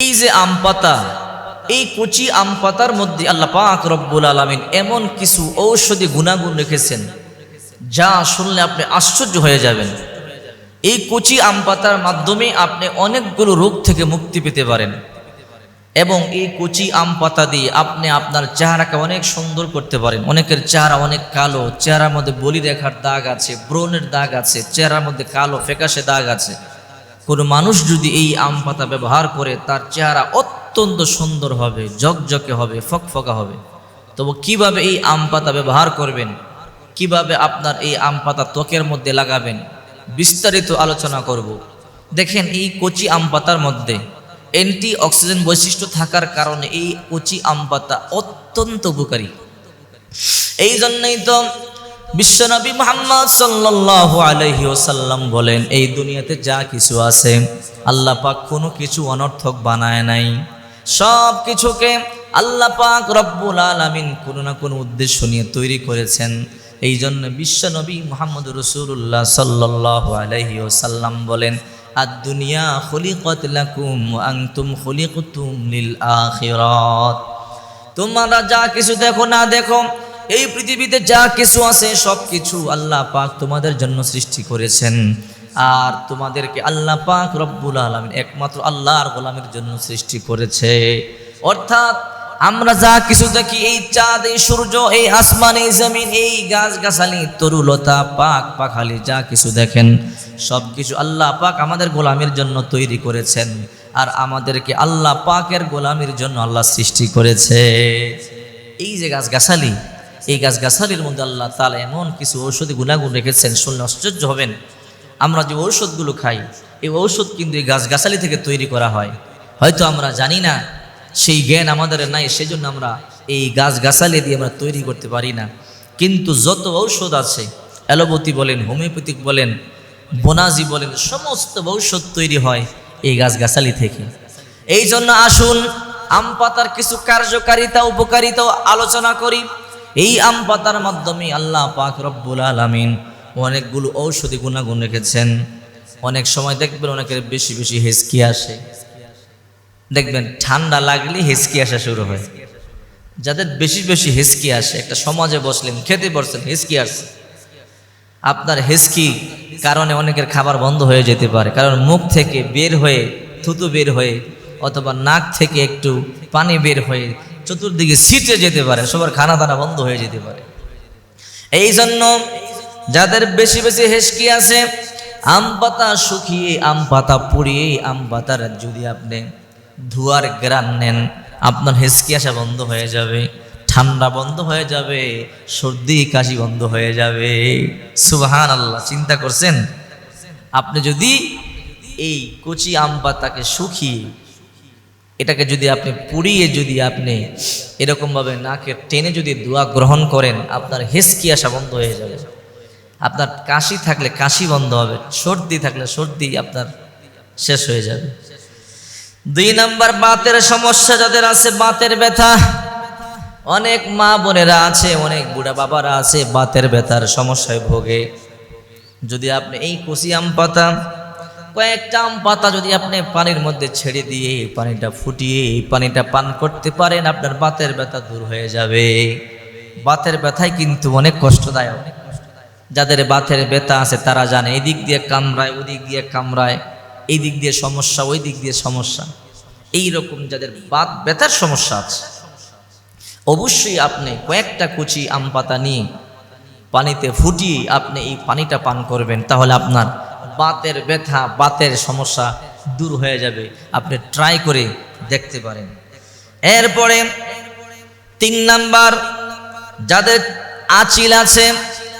এই যে আম পাতা, এই কচি আম পাতার মধ্যে আল্লাহ পাক রব্বুল আলমিন এমন কিছু ঔষধি গুণাগুণ রেখেছেন, যা শুনলে আপনি আশ্চর্য হয়ে যাবেন। এই কচি আম পাতার মাধ্যমে আপনি অনেকগুলো রোগ থেকে মুক্তি পেতে পারেন এবং এই কচি আম পাতা দিয়ে আপনি আপনার চেহারাকে অনেক সুন্দর করতে পারেন। অনেকের চেহারা অনেক কালো, চেহারার মধ্যে বলি রেখার দাগ আছে, ব্রণের দাগ আছে, চেহারার মধ্যে কালো ফেকাশে দাগ আছে। কোনো মানুষ যদি এই আম পাতা ব্যবহার করে, তার চেহারা অত্যন্ত সুন্দর হবে জকজকে হবে, ফকফকা হবে। তবু কীভাবে এই আম পাতা ব্যবহার করবেন? কীভাবে আপনার এই আম পাতা ত্বকের মধ্যে লাগাবেন? বিস্তারিত আলোচনা করব। দেখেন এই কচি আম পাতার মধ্যে অ্যান্টি অক্সিজেন বৈশিষ্ট্য থাকার কারণে এই কচি আম পাতা অত্যন্ত উপকারী। এই জন্যই তো বিশ্বনবী মোহাম্মদ সাল্লাল্লাহু আলাইহি ওসাল্লাম বলেন, এই দুনিয়াতে যা কিছু আছে, আল্লাহ পাক কোনো কিছু অনর্থক বানায় নাই। সব কিছুকে আল্লাহ পাক রব্বুল আলামিন কোনো না কোনো উদ্দেশ্য নিয়ে তৈরি করেছেন। এই জন্য বিশ্বনবী মোহাম্মদ রসুল্লাহ সাল্লাল্লাহু আলাইহি ওসাল্লাম বলেন আর দুনিয়া খলিকত লাকুম আনতুম খলিকতুম লিল আখিরাত। তোমরা যা কিছু দেখো না দেখো এই পৃথিবীতে যা কিছু আছে, সব কিছু আল্লাহ পাক তোমাদের জন্য সৃষ্টি করেছেন। আর তোমাদেরকে আল্লাহ পাক রব্বুল আলমিন একমাত্র আল্লাহর গোলামের জন্য সৃষ্টি করেছে। অর্থাৎ আমরা যা কিছু দেখি, এই চাঁদ, এই সূর্য, এই আসমান, এই জমিন, এই গাছ গাছালি তরুলতা, পাক পাখালি, যা কিছু দেখেন, সব কিছু আল্লাহ পাক আমাদের গোলামের জন্য তৈরি করেছেন। আর আমাদেরকে আল্লাহ পাকের গোলামির জন্য আল্লাহ সৃষ্টি করেছে। এই যে গাছগাছালি এই গাছগাছালির মধ্যে আল্লাহ তালা এমন কিছু ঔষধি গুণাগুণ রেখেছেন, শুনলে আশ্চর্য হবেন। আমরা যে ঔষধগুলো খাই, এই ঔষধ কিন্তু এই গাছগাছালি থেকে তৈরি করা হয়। হয়তো আমরা জানি না, সেই জ্ঞান আমাদের নাই, সেজন্য আমরা এই গাছগাছালি দিয়ে আমরা তৈরি করতে পারি না। কিন্তু যত ঔষধ আছে, অ্যালোপ্যাথি বলেন হোমিওপ্যাথিক বলেন, বনাজি বলেন, সমস্ত ঔষধ তৈরি হয় এই গাছগাছালি থেকে। এই জন্য আসুন, আম পাতার কিছু কার্যকারিতা, উপকারিতা আলোচনা করি। এই আম পাতার মাধ্যমে আল্লাহ পাক রব্বুল আলামিন অনেকগুলো ঔষধি গুণাগুণ রেখেছেন। অনেক সময় দেখবেন অনেকের বেশি বেশি হেসকি আসে। দেখবেন ঠান্ডা লাগলে হেসকি আসা শুরু হয়। যাদের বেশি বেশি হেসকি আসে, একটা সমাজে বসলেন, খেতে বসছেন হেসকি আসছে। আপনার হেসকি কারণে অনেকের খাবার বন্ধ হয়ে যেতে পারে। কারণ মুখ থেকে বের হয়ে, থুতু বের হয়ে, অথবা নাক থেকে একটু পানি বের হয়ে চতুর্দিকে সিটে যেতে পারে, সবার খানা দানা বন্ধ হয়ে যেতে পারে। এই জন্য যাদের বেশি বেশি হেসকি আছে, আম পাতা শুকিয়ে আম পাতা পুড়িয়ে আম পাতার যদি আপনি ধোয়ার গ্রান নেন, আপনার হেসকি আসা বন্ধ হয়ে যাবে, ঠান্ডা বন্ধ হয়ে যাবে, সর্দি কাশি বন্ধ হয়ে যাবে। সুবাহান আল্লাহ চিন্তা করছেন? আপনি যদি এই কচি আম পাতাকে শুকিয়ে এটাকে যদি আপনি পুড়িয়ে যদি আপনি এরকমভাবে নাকে টেনে যদি দোয়া গ্রহণ করেন, আপনার হেসকি আসা বন্ধ হয়ে যাবে। আপনার কাশি থাকলে কাশি বন্ধ হবে, সর্দি থাকলে সর্দি আপনার শেষ হয়ে যাবে। দুই নাম্বার, বাতের সমস্যা যাদের আছে, বাতের ব্যথা। অনেক মা বোনেরা আছে, অনেক বুড়া বাবারা আছে, বাতের ব্যথার সমস্যায় ভোগে। যদি আপনি এই কচি আম পাতা কয়েকটা আম পাতা যদি আপনি পানির মধ্যে ছেড়ে দিয়ে পানিটা ফুটিয়ে এই পানিটা পান করতে পারেন, আপনার বাতের ব্যথা দূর হয়ে যাবে। বাতের ব্যথায় কিন্তু অনেক কষ্টদায়ক। যাদের বাতের ব্যথা আছে তারা জানে, এই দিক দিয়ে কামড়ায়, ওই দিক দিয়ে কামড়ায়, এই দিক দিয়ে সমস্যা, ওই দিক দিয়ে সমস্যা। এই রকম যাদের বাত ব্যথার সমস্যা আছে, অবশ্যই আপনি কয়েকটা কুচি আম পাতা নিয়ে পানিতে ফুটিয়ে আপনি এই পানিটা পান করবেন, তাহলে আপনার বাতের ব্যথা, বাতের সমস্যা দূর হয়ে যাবে। আপনি ট্রাই করে দেখতে পারেন। এরপরে তিন নাম্বার, যাদের আচিল আছে,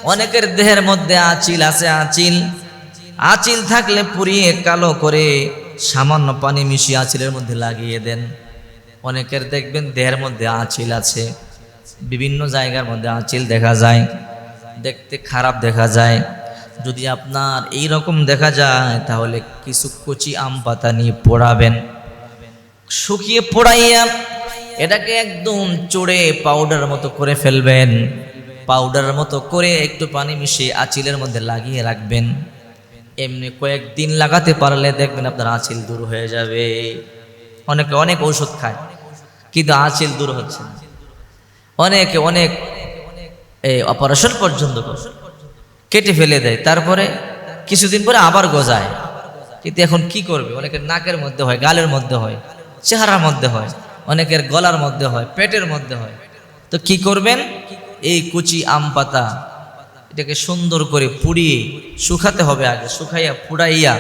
অনেকের দেহের মধ্যে আচিল আছে, আচিল। আচিল থাকলে পুড়িয়ে কালো করে সামান্য পানি মিশিয়ে আচিলের মধ্যে লাগিয়ে দেন। অনেকের দেখবেন দেহের মধ্যে আঁচিল আছে। বিভিন্ন জায়গার মধ্যে আঁচিল দেখা যায়। দেখতে খারাপ দেখা যায়। যদি আপনার এই রকম দেখা যায়, তাহলে কিছু কচি আম পাতা নিয়ে পোড়াবেন। শুকিয়ে পোড়াইয়া এটাকে একদম চড়ে পাউডার মতো করে ফেলবেন। পাউডারের মতো করে একটু পানি মিশিয়ে আঁচিলের মধ্যে লাগিয়ে রাখবেন। এমনি কয়েকদিন লাগাতে পারলে দেখবেন আপনার আঁচিল দূর হয়ে যাবে। অনেকে অনেক ঔষধ খায়, কিন্তু আঁচিল দূর হচ্ছে না। অনেকে অনেক, এই অপারেশন পর্যন্ত করে কেটে ফেলে দেয়। তারপরে কিছুদিন পরে আবার গজায়। কিন্তু এখন কি করবে? অনেকের নাকের মধ্যে হয়, গালের মধ্যে হয়, চেহারার মধ্যে হয়, অনেকের গলার মধ্যে হয়, পেটের মধ্যে হয়। তো কি করবেন? এই কুচি আম পাতা এটাকে সুন্দর করে পুড়িয়ে শুকাতে হবে আগে, শুকাইয়া পুড়াইয়া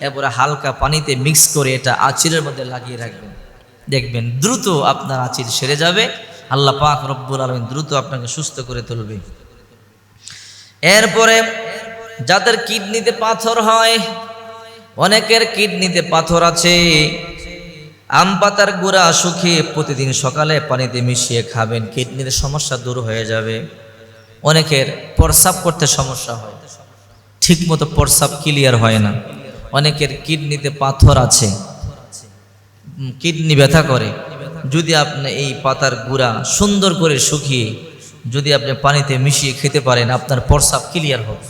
এরপরে হালকা পানিতে মিক্স করে এটা আচিরের মধ্যে লাগিয়ে রাখবেন। দেখবেন দ্রুত আপনার আচির সেরে যাবে। আল্লাহ পাক রব্বুল আলমিন দ্রুত আপনাকে সুস্থ করে তুলবে। এরপরে যাদের কিডনিতে পাথর হয়, অনেকের কিডনিতে পাথর আছে। আম পাতার গুঁড়া শুকিয়ে প্রতিদিন সকালে পানিতে মিশিয়ে খাবেন কিডনির সমস্যা দূর হয়ে যাবে। অনেকের প্রস্রাব করতে সমস্যা হয়, ঠিকমতো প্রস্রাব ক্লিয়ার হয় না। অনেকের কিডনিতে পাথর আছে কিডনি ব্যথা করে। যদি আপনি এই পাতার গুঁড়া সুন্দর করে শুকিয়ে যদি আপনি পানিতে মিশিয়ে খেতে পারেন, আপনার প্রস্রাব ক্লিয়ার হবে।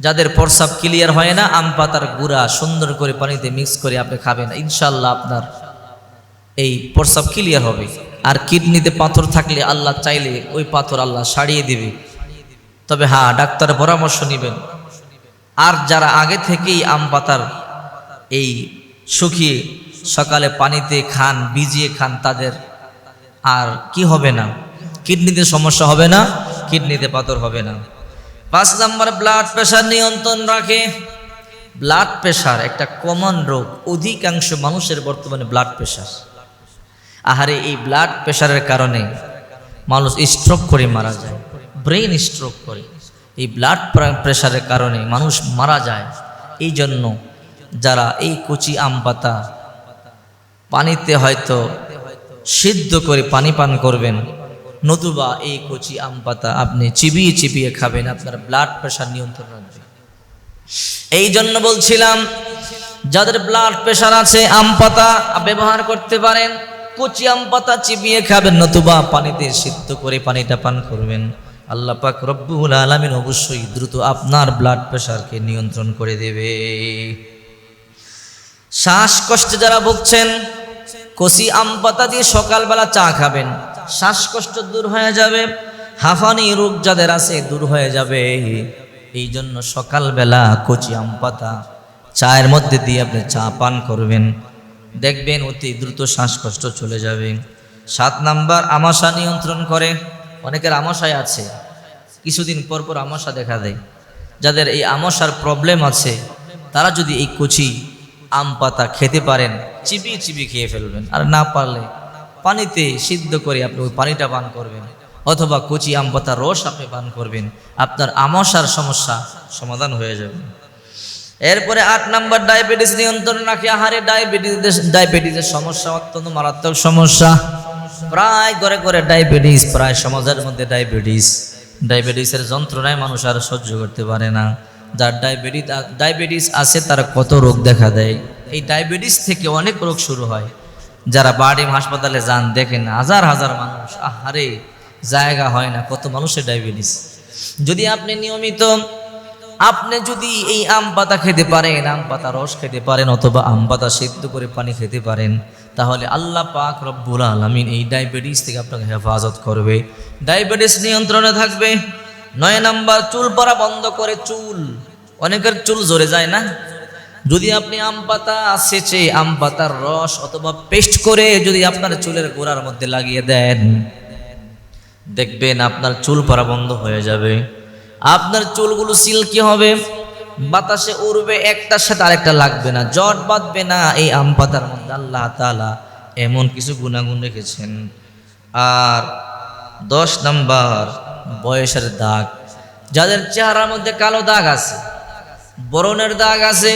যাদের প্রস্রাব ক্লিয়ার হয় না, আম পাতার গুঁড়া সুন্দর করে পানিতে মিক্স করে আপনি খাবেন। ইনশাল্লাহ আপনার এই প্রস্রাব ক্লিয়ার হবে। আর কিডনিতে পাথর থাকলে আল্লাহ চাইলে ওই পাথর আল্লাহ সারিয়ে দিবে। তবে হ্যাঁ ডাক্তারের পরামর্শ নেবেন। আর যারা আগে থেকেই আম পাতার এই শুকিয়ে সকালে পানিতে খান, ভিজিয়ে খান, তাদের আর কি হবে না? কিডনিতে সমস্যা হবে না, কিডনিতে পাথর হবে না। পাঁচ নাম্বার ব্লাড প্রেশার নিয়ন্ত্রণ রাখে। ব্লাড প্রেশার একটা কমন রোগ, অধিকাংশ মানুষের বর্তমানে ব্লাড প্রেশার আহারে, এই ব্লাড প্রেশারের কারণে মানুষ স্ট্রোক করে মারা যায় ব্রেন স্ট্রোক করে। এই ব্লাড প্রেশারের কারণে মানুষ মারা যায়। এই জন্য যারা এই কচি আম পাতা পানিতে হয়তো সিদ্ধ করে পানি পান করবেন নতুবা এই কচি আম পাতা আপনি চিবিয়ে চিবিয়ে খাবেন, আপনার ব্লাড প্রেশার নিয়ন্ত্রণ রাখবে। এই জন্য বলছিলাম, যাদের ব্লাড প্রেশার আছে, আম পাতা ব্যবহার করতে পারেন, কচি আম পাতা চিবিয়ে খাবেন, নতুবা পানিতে সিদ্ধ করে পানিটা পান করবেন। আল্লাহ পাক রব্বুল আলমিন অবশ্যই দ্রুত আপনার ব্লাড প্রেশারকে নিয়ন্ত্রণ করে দেবে। শ্বাসকষ্টে যারা ভুগছেন কষি আম পাতা দিয়ে সকালবেলা চা খাবেন। শ্বাসকষ্ট দূর হয়ে যাবে, হাঁফানি রোগ যাদের আছে দূর হয়ে যাবে। এই জন্য সকালবেলা কচি আম পাতা, চায়ের মধ্যে দিয়ে আপনি চা পান করবেন। দেখবেন অতি দ্রুত শ্বাসকষ্ট চলে যাবে। সাত নাম্বার, আমাশা নিয়ন্ত্রণ করে। অনেকের আমাশায় আছে। কিছুদিন পর পর আমাশা দেখা দেয়। যাদের এই আমাশার প্রবলেম আছে, তারা যদি এই কচি আম পাতা খেতে পারেন, চিবিয়ে চিবিয়ে খেয়ে ফেলবেন। আর না পারলে পানিতে সিদ্ধ করে আপনি ওই পানিটা পান করবেন। অথবা কচি আম পাতার রস আপনি পান করবেন। আপনার আমাশার সমস্যা সমাধান হয়ে যাবে। এরপরে আট নাম্বার, ডায়াবেটিস নিয়ন্ত্রণ রাখি আহারে। ডায়াবেটিস, ডায়াবেটিসের সমস্যা অত্যন্ত মারাত্মক সমস্যা। প্রায় ঘরে ঘরে ডায়াবেটিস, প্রায় সমাজের মধ্যে ডায়াবেটিস। ডায়াবেটিসের যন্ত্রণায় মানুষ আর সহ্য করতে পারে না। যার ডায়াবেটিস ডায়াবেটিস আছে, তার কত রোগ দেখা দেয়। এই ডায়াবেটিস থেকে অনেক রোগ শুরু হয়। যারা বাড়ি হাসপাতালে যান, দেখেন হাজার হাজার মানুষ, আহারে, জায়গা হয় না, কত মানুষের ডায়াবেটিস যদি আপনি নিয়মিত, আপনি যদি এই আম পাতা খেতে পারেন, আম পাতা রস খেতে পারেন, অথবা আম পাতা সেদ্ধ করে পানি খেতে পারেন, তাহলে আল্লাহ পাক রব্বুল আলমিন এই ডায়াবেটিস থেকে আপনাকে হেফাজত করবে। ডায়াবেটিস নিয়ন্ত্রণে থাকবে। নয় নাম্বার, চুল পরা বন্ধ করে চুল। অনেকের চুল ঝরে যায় না? যদি আপনি আম পাতা সেচে আম পাতার রস অথবা পেস্ট করে যদি আপনার চুলের গোড়ার মধ্যে লাগিয়ে দেন, দেখবেন আপনার চুল পরা বন্ধ হয়ে যাবে। আপনার চুলগুলো সিল্কি হবে, বাতাসে উড়বে, একটার সাথে আরেকটা লাগবে না, জট বাঁধবে না এই আম পাতার মধ্যে। আল্লাহ তালা এমন কিছু গুণাগুণ রেখেছেন। আর দশ নাম্বার, বয়সের দাগ। যাদের চেহারার মধ্যে কালো দাগ আছে, বরণের দাগ আছে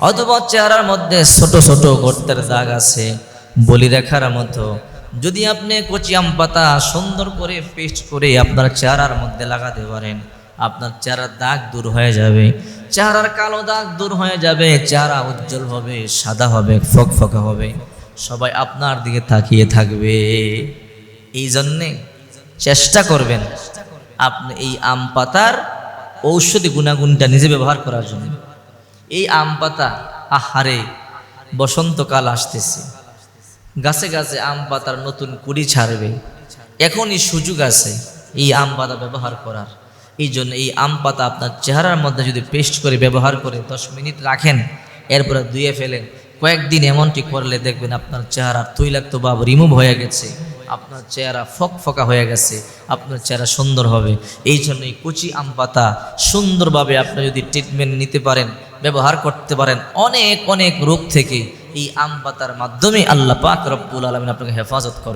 অথবা চেহারার মধ্যে ছোট ছোট গর্তের দাগ আছে, বলি রেখার মতো। যদি আপনি কচি আম পাতা সুন্দর করে পেস্ট করে আপনার চেহারার মধ্যে লাগাতে পারেন, আপনার চেহারার দাগ দূর হয়ে যাবে। চেহারার কালো দাগ দূর হয়ে যাবে, চেহারা উজ্জ্বল হবে, সাদা হবে ফকফকা হবে। সবাই আপনার দিকে তাকিয়ে থাকবে। এই জন্যে চেষ্টা করবেন আপনি এই আম পাতার ঔষধি গুণাগুণটা নিজে ব্যবহার করার জন্য। এই আম পাতা, আহারে, বসন্তকাল আসতেছে। গাছে গাছে আম পাতার নতুন কুড়ি ছাড়বে। এখনই সুযোগ আছে এই আম পাতা ব্যবহার করার। এই জন্য এই আম পাতা আপনার চেহারার মধ্যে যদি পেস্ট করে ব্যবহার করে দশ মিনিট রাখেন, এরপরে ধুয়ে ফেলেন, কয়েকদিন এমনটি করলে দেখবেন আপনার চেহারা তৈলাক্ত ভাব রিমুভ হয়ে গেছে। আপনার চেহারা ফক ফকা হয়ে গেছে, আপনার চেহারা সুন্দর হবে। এই জন্য এই কচি আম পাতা সুন্দরভাবে আপনি যদি ট্রিটমেন্ট নিতে পারেন ব্যবহার করতে পারেন। অনেক অনেক রোগ থেকে এই আম পাতার মাধ্যমে আল্লাহ পাক রব্বুল আলমিন আপনাকে হেফাজত করবে।